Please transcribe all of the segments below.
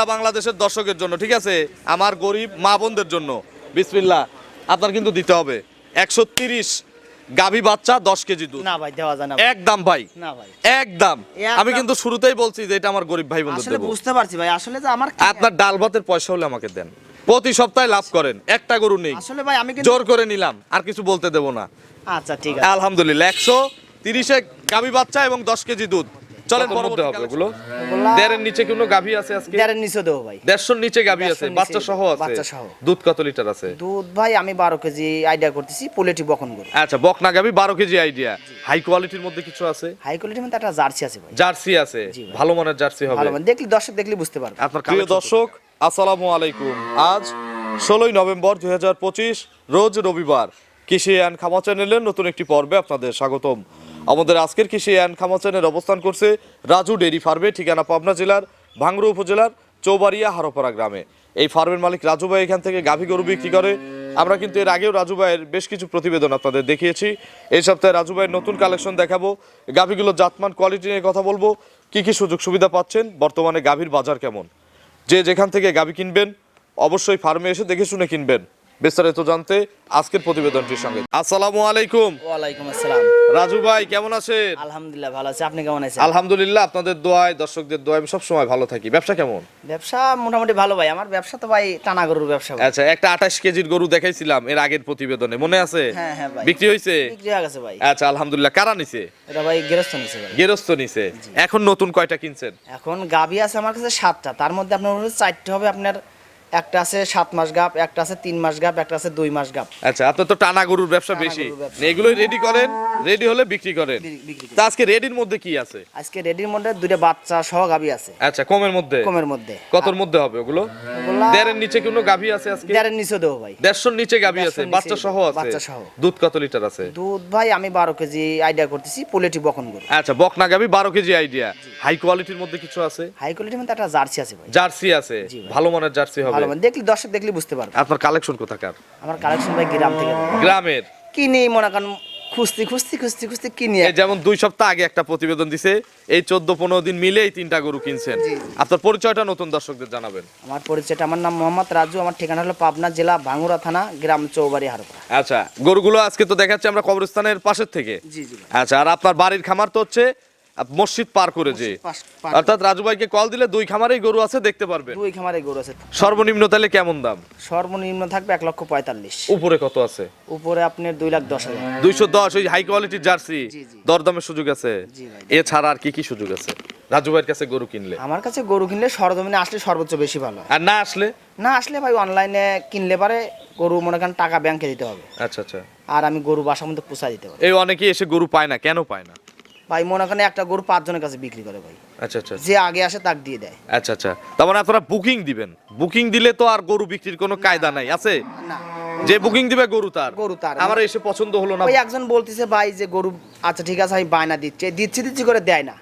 সারা বাংলাদেশের দর্শকের জন্য ঠিক আছে? আমার গরিব মা বোনদের জন্য। বিসমিল্লাহ। আপনার কিন্তু দিতে হবে। একশো তিরিশ গাভী বাচ্চা দশ কেজি দুধ। না ভাই দেওয়া যায় না একদম ভাই। না ভাই। একদম। আমি কিন্তু শুরুতেই বলছি যে এটা আমার গরিব ভাই বন্ধুদের আসলে বুঝতে পারছি ভাই আসলে যে আমার আপনার ডাল ভাতের পয়সা হলে আমাকে দেন। প্রতি সপ্তাহে লাভ করেন। একটা গরু নেই। আসলে ভাই আমি জোর করে নিলাম। আর কিছু বলতে দেবো না। আচ্ছা ঠিক আছে। আলহামদুলিল্লাহ। একশো তিরিশে গাভী বাচ্চা এবং দশ কেজি দুধ। চলেন পরবর্তী মধ্যে হবে ওগুলো। দেড়ের নিচে কোনো গাভী আছে আজকে? দেড়ের নিচে দেবো ভাই। দেড়শোর নিচে গাভী আছে বাচ্চা সহ আছে? বাচ্চা সহ। দুধ কত লিটার আছে? দুধ ভাই আমি বারো কেজি আইডিয়া করতেছি পোলেটি বকন গরু আচ্ছা বকনা গাভী বারো কেজি আইডিয়া হাই কোয়ালিটির মধ্যে কিছু আছে? হাই কোয়ালিটির মধ্যে একটা জার্সি আছে ভাই। জার্সি আছে? ভালো মানের জার্সি হবে। ভালো মানে দেখলি দর্শক দেখলি বুঝতে পারবে। আপনার প্রিয় দর্শক আসসালামু আলাইকুম। আজ ষোলোই নভেম্বর দুই হাজার পঁচিশ রোজ রবিবার। কৃষি অ্যান্ড খামা চ্যানেলের নতুন একটি পর্বে আপনাদের স্বাগতম। আমাদের আজকের কৃষি অ্যান্ড খামা চ্যানেল অবস্থান করছে রাজু ডেরি ফার্মে, ঠিকানা পাবনা জেলার ভাঙ্গুড়া উপজেলার চৌবাড়িয়া হারোপাড়া গ্রামে। এই ফার্মের মালিক রাজু ভাই এখান থেকে গাভী গরু বিক্রি করে। আমরা কিন্তু এর আগেও রাজু ভাইয়ের বেশ কিছু প্রতিবেদন আপনাদের দেখিয়েছি। এই সপ্তাহে রাজু ভাইয়ের নতুন কালেকশন দেখাবো। গাভীগুলোর জাতমান, কোয়ালিটি নিয়ে কথা বলব। কি কি সুযোগ সুবিধা পাচ্ছেন? বর্তমানে গাভীর বাজার কেমন? যে যেখান থেকে গাভী কিনবেন, অবশ্যই ফার্মে এসে দেখে শুনে কিনবেন। বিস্তারিত জানতে আজকের প্রতিবেদনটির সঙ্গে। আসসালামু আলাইকুম। ওয়ালাইকুম আসসালাম। রাজু ভাই কেমন আছেন? আলহামদুলিল্লাহ ভালো আছে। আপনি কেমন আছেন? আলহামদুলিল্লাহ আপনাদের দোয়ায় দর্শকদের দোয়ায় আমি সবসময় ভালো থাকি। ব্যবসা কেমন? ব্যবসা মোটামুটি ভালো ভাই। আমার ব্যবসা তো ভাই টানা গরুর ব্যবসা আচ্ছা একটা আঠাশ কেজির গরু দেখাইছিলাম এর আগের প্রতিবেদনে। মনে আছে? হ্যাঁ, হ্যাঁ ভাই। বিক্রি হয়েছে? বিক্রি হয়ে গেছে ভাই। আচ্ছা আলহামদুলিল্লাহ। কারা নিছে? এটা ভাই গেরস্ত নিছে ভাই। গেরস্ত নিছে। এখন নতুন কয়টা কিনছেন? এখন গাবি আছে আমার কাছে সাতটা। তার মধ্যে আপনার চারটে হবে আপনার একটা আছে সাত মাস গাপ একটা আছে তিন মাস গাপ একটা আছে দুই মাস গাপ। আচ্ছা আপনার তো টানা গরুর ব্যবসা বেশি। এগুলোই রেডি করেন রেডি হলে বিক্রি করেন। তা আজকে রেডির মধ্যে কি আছে? আজকে রেডির মধ্যে দুইটা বাচ্চা সহ গাবি আছে। আচ্ছা কমের মধ্যে? কমের মধ্যে। কতর মধ্যে হবে ওগুলো? দেড়ের নিচে কোনো গাভী আছে আজকে? দেড়ের নিচে দেবো ভাই। দেড়শোর নিচে গাভী আছে বাচ্চা সহ আছে? বাচ্চা সহ। দুধ কত লিটার আছে? দুধ ভাই আমি বারো কেজি আইডিয়া করতেছি পোলেটি বকন গরু। আচ্ছা বকনা গাভী বারো কেজি আইডিয়া হাই কোয়ালিটির মধ্যে কিছু আছে? হাই কোয়ালিটির মধ্যে একটা জার্সি আছে ভাই। জার্সি আছে? ভালো মানের জার্সি হবে ভালো মানে দেখলি দর্শক দেখলি বুঝতে পারবে। আপনার কালেকশন কোথাকার? আমার কালেকশন ভাই গ্রাম থেকে। গ্রামের? কিনি মনে করেন খুঁজতে খুঁজতে খুঁজতে খুঁজতে কিনি যেমন দুই সপ্তাহ আগে একটা প্রতিবেদন দিছে এই চোদ্দ পনেরো দিন মিলে এই তিনটা গরু কিনছেন। আপনার পরিচয়টা নতুন দর্শকদের জানাবেন। আমার পরিচয়টা আমার নাম মোহাম্মদ রাজু আমার ঠিকানা হলো পাবনা জেলা ভাঙ্গুরা থানা গ্রাম চৌবাড়ি হারোপাড়া। আচ্ছা গরুগুলো আজকে তো দেখাচ্ছে আমরা কবরস্থানের পাশের থেকে। জি জি আচ্ছা আর আপনার বাড়ির খামার তো হচ্ছে মসজিদ পার করে যে অর্থাৎ রাজু ভাইকে কল দিলে দুই খামারেই গরু আছে দেখতে পারবেন। দুই খামারে গরু আছে। সর্বনিম্ন তাহলে কেমন দাম? সর্বনিম্ন থাকবে এক লক্ষ পঁয়তাল্লিশ। উপরে কত আছে? উপরে আপনার দুই লাখ দশ হাজার। দুইশো দশ ওই হাই কোয়ালিটির জার্সি। দরদামের সুযোগ আছে? এছাড়া আর কি কি সুযোগ আছে? রাজু ভাইয়ের কাছে গরু কিনলে? আমার কাছে গরু কিনলে সরজমিনে আসলে সর্বোচ্চ বেশি ভালো। আর না আসলে? না আসলে ভাই অনলাইনে কিনলে পারে গরু মনে করেন টাকা ব্যাংকে দিতে হবে। আচ্ছা আচ্ছা। আর আমি গরু বাসার মধ্যে পোষা দিতে পারি। এই অনেকেই এসে গরু পায় না কেন পায় না? ভাই মনে করেন একটা গরু পাঁচজনের কাছে বিক্রি করে ভাই। আচ্ছা আচ্ছা যে আগে আসে তাক দিয়ে দেয়। আচ্ছা আচ্ছা। তার মানে আপনারা বুকিং দিবেন। বুকিং দিলে তো আর গরু বিক্রির কোনো কায়দা নাই। আছে? না। যে বুকিং দিবে গরু তার। গরু তার। আমার এসে পছন্দ হলো না। ওই একজন বলতেছে ভাই যে গরু আচ্ছা ঠিক আছে আমি বায়না দিচ্ছি। দিচ্ছি দিচ্ছি করে দেয় না।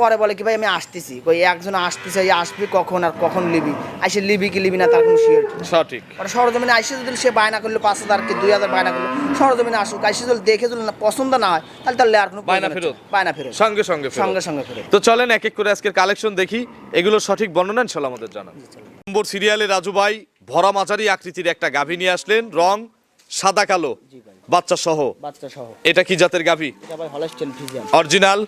পরে বলে কি ভাই আমি আসতেছি। ওই একজন আসতেছে এই আসবি কখন আর কখন লিবি? আইসে লিবি কি লিবি না তার কোনো শিওর সঠিক। ওরা সরজমিনে আইসে যদি সে বায়না করল পাঁচ হাজার কি দুই হাজার বায়না করল সরজমিনে আসুক আইসে যদি দেখে যদি না পছন্দ না হয় তাহলে তাহলে আর কোনো বায়না ফেরত? বায়না ফেরত। সঙ্গে সঙ্গে। সঙ্গে সঙ্গে ফেরত। তো চলেন এক এক করে আজকের কালেকশন দেখি। এগুলো সঠিক বর্ণনা ইনশাল্লাহ আমাদের জানান। নম্বর সিরিয়ালে রাজু ভাই ভরা মাঝারি আকৃতির একটা গাভী নিয়ে আসলেন রং সাদা কালো বাচ্চা সহ। বাচ্চা সহ। এটা কি জাতের গাভী? এটা ভাই Holstein Friesian original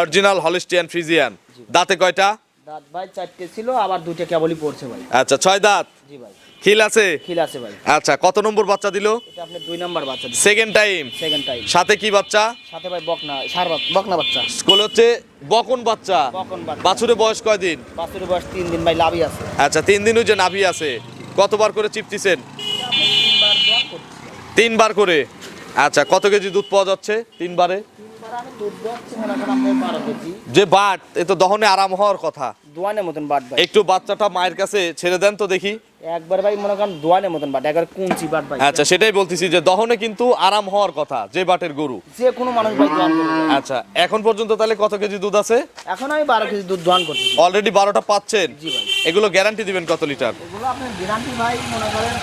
original Holstein Friesian দাঁতে কয়টা? দাঁত ভাই চারটে ছিল আবার দুইটা কেবলই পড়ছে ভাই। আচ্ছা ছয় দাঁত? জি ভাই। খিল আছে? খিল আছে ভাই। আচ্ছা কত নম্বর বাচ্চা দিল? এটা আপনি দুই নাম্বার বাচ্চা সেকেন্ড টাইম সেকেন্ড টাইম সাথে কি বাচ্চা? সাথে ভাই বকনা সার বকনা বাচ্চা। স্কুল হচ্ছে বকন বাচ্চা। বকন বাচ্চা। বাছুরে বয়স কয়দিন? বয়স তিন দিন ভাই লাভই আছে। আচ্ছা তিন দিন ওই যে নাভি আছে। কতবার করে চিপতিছেন তিনবার করে। আচ্ছা কত কেজি দুধ পাওয়া যাচ্ছে তিনবারে? যে বাট এ তো দহনে আরাম হওয়ার কথা। দোয়ানের মতন বাট ভাই। একটু বাচ্চাটা মায়ের কাছে ছেড়ে দেন তো দেখি। একবার ভাই মনে করেন দোয়ানের মতন বাট একবার কুঞ্চি বাট ভাই। আচ্ছা সেটাই বলতেছি যে দহনে কিন্তু আরাম হওয়ার কথা যে বাটের গরু। যে কোনো মানুষ ভাই দোয়ান আচ্ছা এখন পর্যন্ত তাহলে কত কেজি দুধ আছে? এখন আমি বারো কেজি দুধ দোয়ান করছি। অলরেডি বারোটা পাচ্ছেন। জি ভাই। এগুলো গ্যারান্টি দিবেন কত লিটার এগুলো আপনার গ্যারান্টি ভাই মনে করেন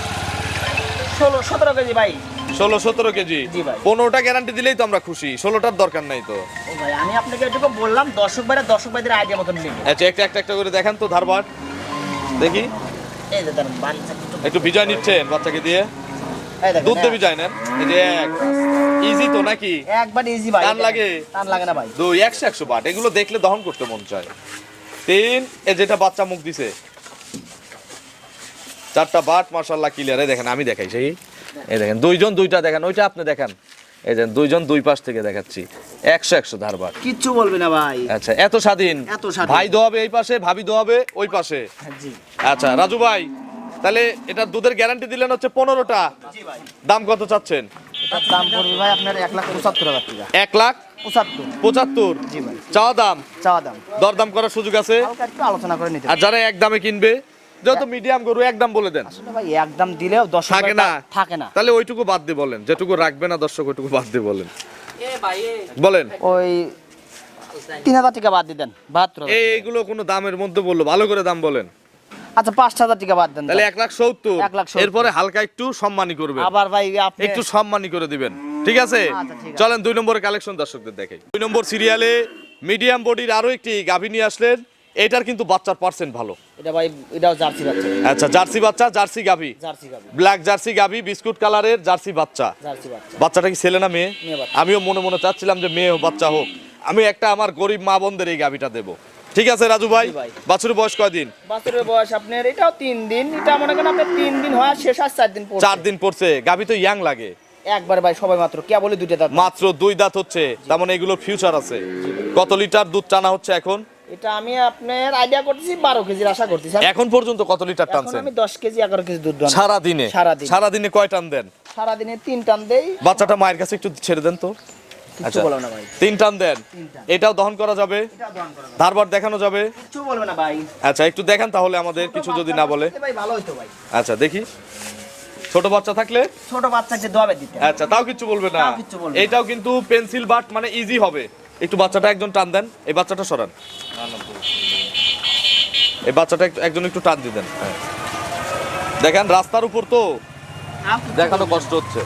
ষোলো সতেরো কেজি ভাই। ষোলো সতেরো কেজি? পনেরোটা গ্যারান্টি দিলেই তো আমরা খুশি। ষোলোটার দরকার নাই তো। ভাই আমি আপনাকে এটুকু বললাম দর্শক ভাইদের আইডিয়া মতন আচ্ছা একটা একটা একটা করে দেখান তো ধারবার। দেখি। এই যে একটু- বিজয় নিচ্ছেন বাচ্চাকে দিয়ে? দুধ দিয়ে এক- বিজয় এই যে এক। ইজি তো নাকি? একবার ইজি ভাই টান লাগে? টান লাগে না ভাই। দুই একশো একশো বাট। এগুলো দেখলে দহন করতে মন চায়। তিন এ যেটা বাচ্চা মুখ দিছে। চারটা বাট মার্শাল্লাহ ক্লিয়ার এই দেখেন আমি দেখাই সেই? এই দেখেন দুইজন দুইটা দেখেন ওইটা আপনি দেখেন। এই দেখেন দুইজন দুই পাশ থেকে দেখাচ্ছি একশো একশো ধার বাট। কিচ্ছু বলবি না ভাই। আচ্ছা এত স্বাধীন। ভাই দোয়াবে এই পাশে ভাবি দোয়াবে ওই পাশে। আচ্ছা রাজু ভাই তাহলে এটা দুধের গ্যারান্টি দিলেন হচ্ছে পনেরোটা। দাম কত চাচ্ছেন? দাম পড়বে ভাই আপনার এক লাখ পঁচাত্তর হাজার টাকা। এক লাখ পঁচাত্তর। পঁচাত্তর? চাওয়া দাম? চাওয়া দাম। দরদাম করার সুযোগ আছে? আলোচনা করে নিতে আর যারা এক দামে কিনবে যত মিডিয়াম গরু এক দাম বলে দেন। আসলে ভাই একদম দিলেও দশ থাকে না? থাকে না। তাহলে ওইটুকু বাদ দিয়ে বলেন যেটুকু রাখবে না দর্শক ওইটুকু বাদ দিয়ে বলেন। বলেন। ওই তিন হাজার টাকা বাদ দিয়ে দেন বাহাত্তর এইগুলো কোনো দামের মধ্যে বলল ভালো করে দাম বলেন। আচ্ছা পাঁচ হাজার টাকা বাদ দেন তাহলে এক লাখ সত্তর। এক লাখ এরপরে হালকা একটু সম্মানী করবে আবার ভাই আপনি একটু সম্মানী করে দিবেন। ঠিক আছে? আচ্ছা। চলেন দুই নম্বর কালেকশন দর্শকদের দেখে দুই নম্বর সিরিয়ালে মিডিয়াম বডির আরও একটি গাভী নিয়ে আসলেন। এটার কিন্তু বাচ্চার পার্সেন্ট ভালো। এটা ভাই এটাও জার্সি বাচ্চা। আচ্ছা জার্সি বাচ্চা জার্সি গাভী। জার্সি গাবি ব্ল্যাক জার্সি গাভী বিস্কুট কালারের জার্সি বাচ্চা। জার্সি বাচ্চা। বাচ্চাটা কি ছেলে না মেয়ে। আমিও মনে মনে চাচ্ছিলাম যে মেয়ে হোক, বাচ্চা হোক। আমি একটা আমার গরিব মা বোনদের এই গাভীটা দেবো। ঠিক আছে রাজু ভাই। বাছুরের বয়স কয়দিন বাছুরের বয়স আপনার এটাও তিন দিন। এটা মনে করেন আপনার তিন দিন হয় শেষ আর চার দিন চার দিন পড়ছে। গাভী তো ইয়াং লাগে। একবার ভাই সবাই মাত্র। কে বলে দুইটা দাঁত? মাত্র দুই দাঁত হচ্ছে। তার মানে এগুলোর ফিউচার আছে। কত লিটার দুধ টানা হচ্ছে এখন? এটা আমি আপনার আইডিয়া করতেছি বারো কেজির আশা করতেছি। এখন পর্যন্ত কত লিটার টানছেন? আমি দশ কেজি এগারো কেজি দুধ সারা দিনে। সারা দিনে কয় টান দেন? সারাদিনে তিন টান দেই। বাচ্চাটা মায়ের কাছে একটু ছেড়ে দেন তো। আচ্ছা। তিন টান দেন। এটাও দহন করা যাবে। ধারবার দেখানো যাবে? কিচ্ছু বলবে না ভাই। আচ্ছা একটু দেখান তাহলে আমাদের কিছু যদি না বলে। ভাই ভালো হইতো ভাই। আচ্ছা দেখি। ছোট বাচ্চা থাকলে? ছোট বাচ্চাকে দোয়াবে দিতে। আচ্ছা তাও কিছু বলবে না। এইটাও কিন্তু পেন্সিল বাট মানে ইজি হবে। একটু বাচ্চাটা একজন টান দেন, এই বাচ্চাটা সরান। এই বাচ্চাটা একজন একটু টান দিয়ে দেন হ্যাঁ। দেখেন, রাস্তার উপর তো দেখানো কষ্ট হচ্ছে।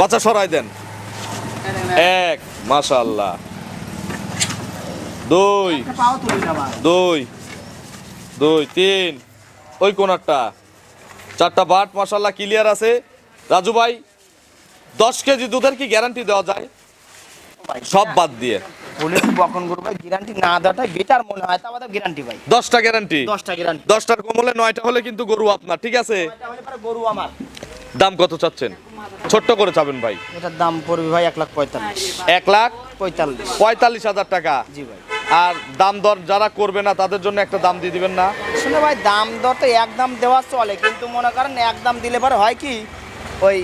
বাচ্চা সরাই দেন। এক, মাশাআল্লাহ। দুই দুই দুই, তিন। ওই কোনারটা। চারটা বাট মশাল্লা ক্লিয়ার আছে। রাজু ভাই, দশ কেজি দুধের কি গ্যারান্টি দেওয়া যায়? সব বাদ দিয়ে। বলে বকন গরু ভাই গ্যারান্টি না দেওয়াটাই বেটার মনে হয়। তা আমাদের গ্যারান্টি ভাই। দশটা গ্যারান্টি দশটা গ্যারান্টি দশটার কম হলে নয়টা হলে কিন্তু গরু আপনার ঠিক আছে? গরু আমার। দাম কত চাচ্ছেন? ছোট্ট করে চাবেন ভাই। এটার দাম পড়বে ভাই এক লাখ পঁয়তাল্লিশ। এক লাখ পঁয়তাল্লিশ। পঁয়তাল্লিশ হাজার টাকা। জি ভাই। আর দাম দর যারা করবে না তাদের জন্য একটা দাম দিয়ে দিবেন না? শুনে ভাই দাম দর তো এক দাম দেওয়া চলে কিন্তু মনে করেন এক দাম দিলে পরে হয় কি ওই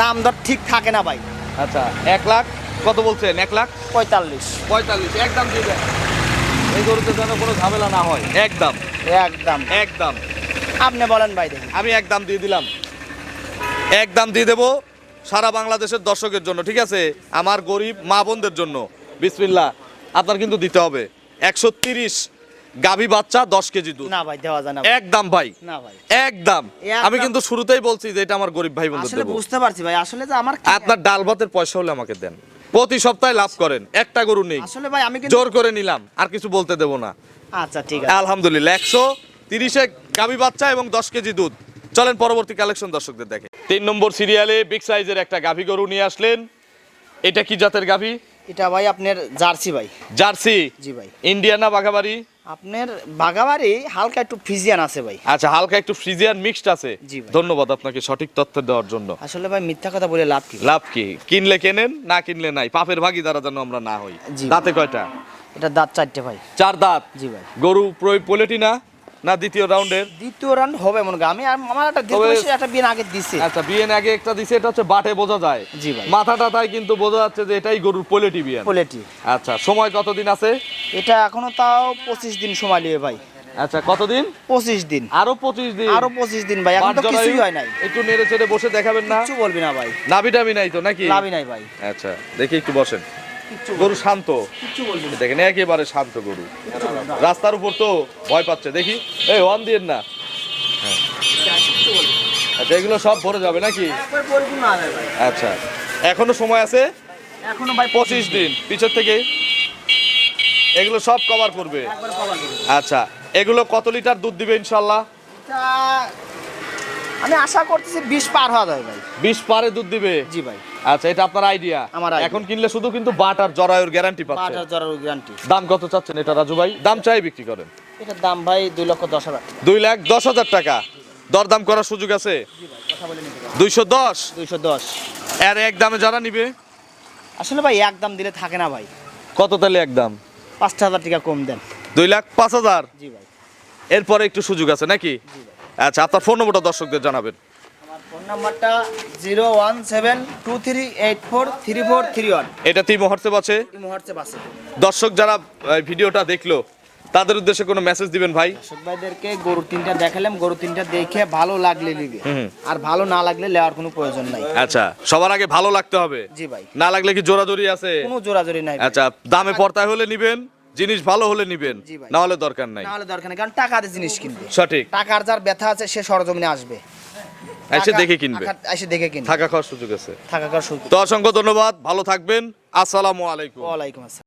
দাম দর ঠিক থাকে না ভাই। আচ্ছা এক লাখ কত বলছেন? এক লাখ? পঁয়তাল্লিশ। পঁয়তাল্লিশ। একদম দিয়ে দেন। এই গরুতে যেন কোনো ঝামেলা না হয়। একদম। একদম। একদম। আপনি বলেন ভাই আমি একদম দিয়ে দিলাম। একদম দিয়ে দেবো সারা বাংলাদেশের দর্শকের জন্য ঠিক আছে? আমার গরিব মা বোনদের জন্য। বিসমিল্লা আপনার কিন্তু দিতে হবে। একশো তিরিশ গাভী বাচ্চা দশ কেজি দুধ। না ভাই দেওয়া যায় না একদম ভাই। না ভাই। একদম। আমি কিন্তু শুরুতেই বলছি যে এটা আমার গরিব ভাই বোনদের আসলে বুঝতে পারছি ভাই আসলে যে আমার আপনার ডাল ভাতের পয়সা হলে আমাকে দেন। প্রতি সপ্তাহে লাভ করেন। একটা গরু নেই। আসলে ভাই আমি জোর করে নিলাম আর কিছু বলতে দেব না। আচ্ছা ঠিক আছে। আলহামদুলিল্লাহ একশো তিরিশে গাবি বাচ্চা এবং দশ কেজি দুধ। চলেন পরবর্তী কালেকশন দর্শকদের দেখে। তিন নম্বর সিরিয়ালে বিগ সাইজের একটা গাভী গরু নিয়ে আসলেন। এটা কি জাতের গাভী? এটা ভাই আপনার জার্সি ভাই। জার্সি? জি ভাই। ইন্ডিয়ানা বাঘাবাড়ি? আপনার বাগাবাড়ি হালকা একটু ফিজিয়ান আছে ভাই। আচ্ছা হালকা একটু ফ্রিজিয়ান মিক্সড আছে। জি ভাই। ধন্যবাদ আপনাকে সঠিক তথ্য দেওয়ার জন্য। আসলে ভাই মিথ্যা কথা বলে লাভ কি? লাভ কি? কিনলে কেনেন না কিনলে নাই? পাপের ভাগি দ্বারা যেন আমরা না হই। জি। দাঁতে কয়টা? এটা দাঁত চারটে ভাই। চার দাঁত? জি ভাই। গরু প্রয় পোলেটি না? না দ্বিতীয় রাউন্ডের দ্বিতীয় রাউন্ড হবে মনে করি আমি আর- আমার একটা দ্বিতীয় তবে- একটা বিয়ে আগে দিছে। আচ্ছা বিয়েন আগে একটা দিছে এটা হচ্ছে বাটে বোঝা যায়। জি ভাই। মাথাটা তাই কিন্তু বোঝা যাচ্ছে যে এটাই গরুর পোলেটি বিয়ান। পোলেটি আচ্ছা সময় কতদিন আছে? এটা এখনও তাও পঁচিশ দিন সময় লিবে ভাই। আচ্ছা কতদিন? পঁচিশ দিন। আরও পঁচিশ দিন। আরও পঁচিশ দিন ভাই এখন তো কিছুই হয় নাই। একটু নেড়ে চেড়ে বসে দেখাবেন না? কিচ্ছু বলবি না ভাই। নাবি টাবি নাই তো নাকি? লাভই নাই ভাই। আচ্ছা দেখি একটু বসেন। গরু শান্ত। দেখেন একেবারে শান্ত গরু। রাস্তার উপর তো ভয় পাচ্ছে। দেখি। এই ওয়ান দিয়ে না। হ্যাঁ। আচ্ছা এগুলো সব ভরে যাবে নাকি? আচ্ছা এখনও সময় আছে? এখনও ভাই পঁচিশ দিন। পিছের থেকে এগুলো সব কভার করবে। আচ্ছা এগুলো কত লিটার দুধ দিবে ইনশাল্লাহ আমি আশা করতেছি বিশ পার হওয়া যায় ভাই। বিশ পারে দুধ দিবে? জি ভাই। আচ্ছা এটা আপনার আইডিয়া আমার এখন কিনলে শুধু কিন্তু বাট আর জরায়ুর গ্যারান্টি পাঁচ পাচ্ছে হাজার গ্যারান্টি দাম কত চাচ্ছেন এটা রাজু ভাই? দাম চাই বিক্রি করেন। এটার দাম ভাই দুই লক্ষ দশ হাজার। দুই লাখ দশ হাজার টাকা। দরদাম করার সুযোগ আছে? দুইশো দশ? দুইশো দশ। এর এক দামে যারা নিবে? আসলে ভাই এক দাম দিলে থাকে না ভাই। কত তাহলে এক দাম? পাঁচটা হাজার টাকা কম দেন। দুই লাখ পাঁচ হাজার? জি ভাই। এরপরে একটু সুযোগ আছে নাকি? আচ্ছা আপনার ফোন নম্বরটা দর্শকদের জানাবেন। ফোন নাম্বারটা zero one seven two three eight four three four three one. এটা তিন হোয়াটসঅ্যাপ আছে? দর্শক যারা ভিডিওটা দেখল তাদের উদ্দেশ্যে কোনো মেসেজ দিবেন ভাই? দর্শক ভাইদেরকে গরু তিনটা দেখালাম গরু তিনটা দেখে ভালো লাগলে নিবে। আর ভালো না লাগলে নেওয়ার কোনো প্রয়োজন নাই। আচ্ছা সবার আগে ভালো লাগতে হবে। জি ভাই। না লাগলে কি জোরাজোরি আছে? কোনো জোরাজোরি নাই আচ্ছা দামে পর্তায় হলে নিবেন জিনিস ভালো হলে নিবেন না হলে দরকার নাই। না হলে দরকার নেই কারণ টাকা দিয়ে জিনিস কিনবে। সঠিক। টাকার যার ব্যথা আছে সে সরজমিনে আসবে। এসে দেখে কিনবে। এসে দেখে কিনবে। থাকা খাওয়ার সুযোগ আছে। থাকা করার সুযোগ। তো অসংখ্য ধন্যবাদ ভালো থাকবেন। আসসালামু আলাইকুম। ওয়ালাইকুম আসসালাম।